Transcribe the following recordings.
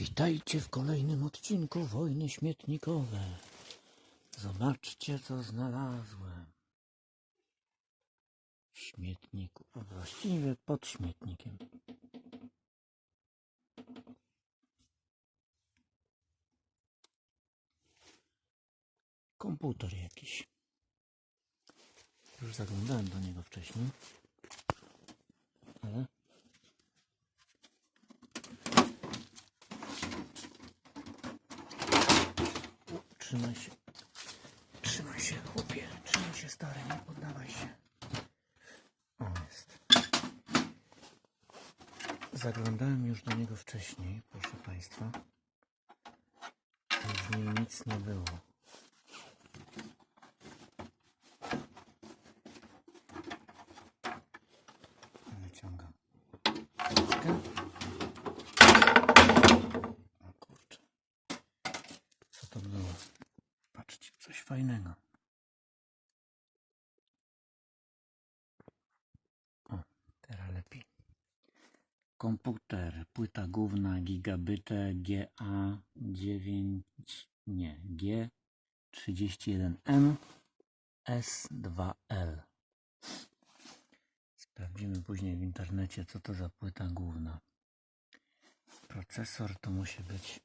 Witajcie w kolejnym odcinku Wojny Śmietnikowe. Zobaczcie, co znalazłem. W śmietniku, a właściwie pod śmietnikiem. Komputer jakiś. Już zaglądałem do niego wcześniej. Ale Trzymaj się. Trzymaj się, chłopie. Trzymaj się, stary. Nie poddawaj się. O, jest. Zaglądałem już do niego wcześniej, proszę Państwa. W nim nic nie było. Wyciągam. Paczkę. O kurczę. Co to było? Patrzcie, coś fajnego. O, teraz lepiej. Komputer, płyta główna gigabity GA9, nie, G31M S2L. Sprawdzimy później w internecie, co to za płyta główna. Procesor to musi być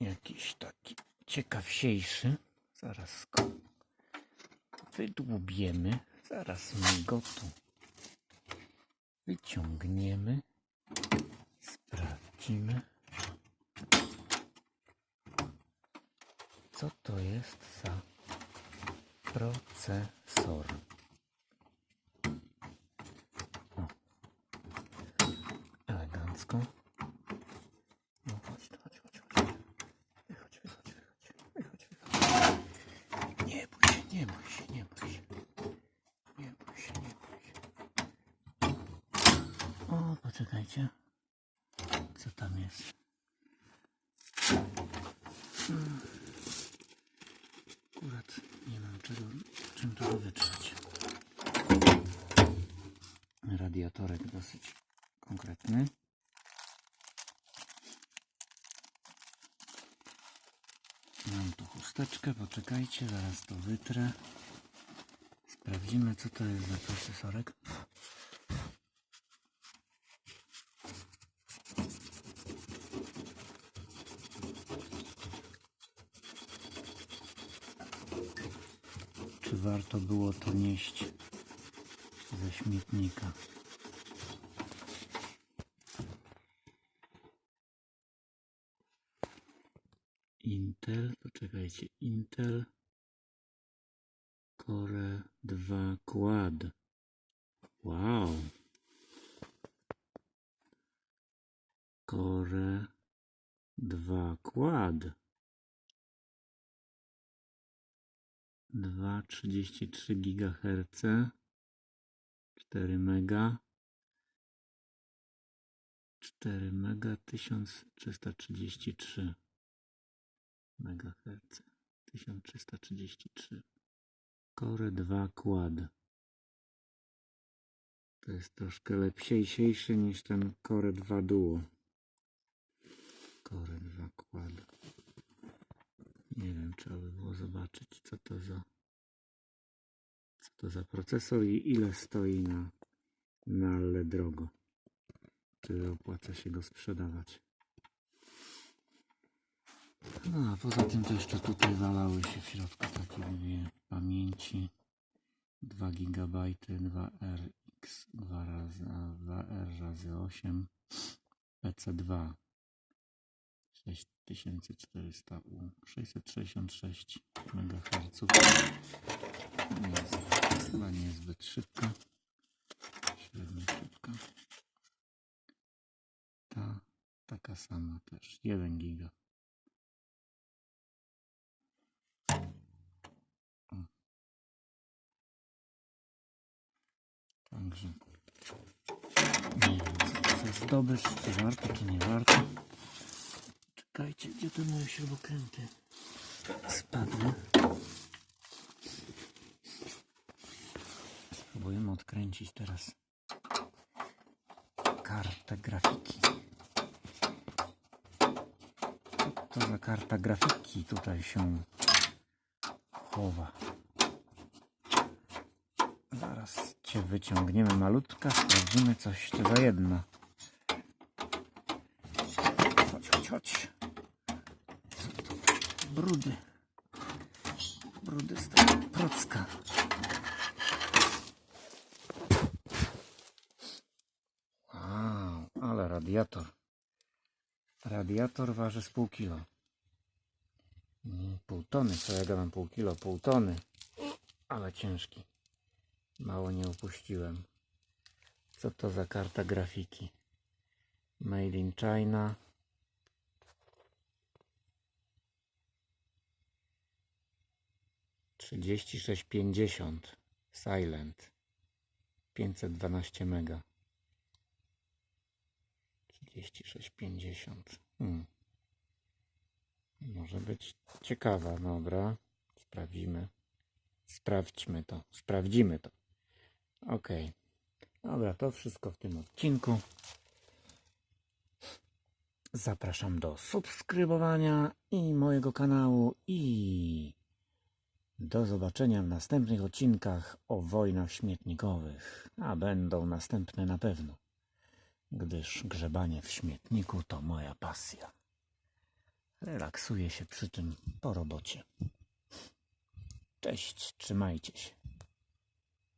jakiś taki ciekawsiejszy. Zaraz go wydłubiemy. Zaraz tu wyciągniemy. Sprawdzimy. Co to jest za procesor? O. Elegancko. No chodź, tu, chodź, chodź, chodź. Wychodź, wychodź, wychodź. Wychodź, wychodź. Nie bój się, nie bój się, nie bój się. Nie bój się. O, poczekajcie. Co tam jest? Hmm. Akurat nie mam czego, czym to wytrzeć. Radiatorek dosyć konkretny. Mam tu chusteczkę, poczekajcie, zaraz to wytrę. Sprawdzimy, co to jest za procesorek. Czy warto było to nieść ze śmietnika? Intel, poczekajcie, Intel Core 2 Quad. Wow. Core 2 Quad. 2,33 GHz. 4 mega. 4 mega 1333 MHz. 1333. Core 2 Quad. To jest troszkę lepsiejszy niż ten Core 2 Duo. Core 2 Quad. Nie wiem, trzeba by było zobaczyć, co to za co to za procesor i ile stoi na, na ale drogo. Czy opłaca się go sprzedawać. No, a poza tym to jeszcze tutaj walały się w środku takie pamięci. 2 GB, 2RX, 2 razy, a 2R razy 8, PC2 6400U, 666 MHz. Chyba niezbyt szybka, średnio szybka. Ta taka sama też, 1 giga. Także nie wiem, co za zdobycz, czy warto, czy nie warto. Czekajcie, gdzie te moje śrubokręty spadły. Spróbujemy odkręcić teraz kartę grafiki. to za karta grafiki tutaj się chowa? Zaraz cię wyciągniemy malutka, sprawdzimy coś ty za jedna. Chodź, chodź, chodź. Co to? Brudy. Brudy z tego procka. Wow, ale radiator. Radiator waży z pół kilo. Nie, Pół tony, co ja gadam pół kilo, pół tony. Ale ciężki. Mało nie upuściłem. Co to za karta grafiki? Made in China. Trzydzieści sześć pięćdziesiąt. Silent. 512 mega. 36,50. Hmm. Może być ciekawa, dobra. Sprawdzimy. Sprawdźmy to. Sprawdzimy to. Ok. Dobra, to wszystko w tym odcinku. Zapraszam do subskrybowania i mojego kanału i do zobaczenia w następnych odcinkach o wojnach śmietnikowych, a będą następne na pewno gdyż grzebanie w śmietniku to moja pasja. Relaksuję się przy tym po robocie. Cześć, trzymajcie się.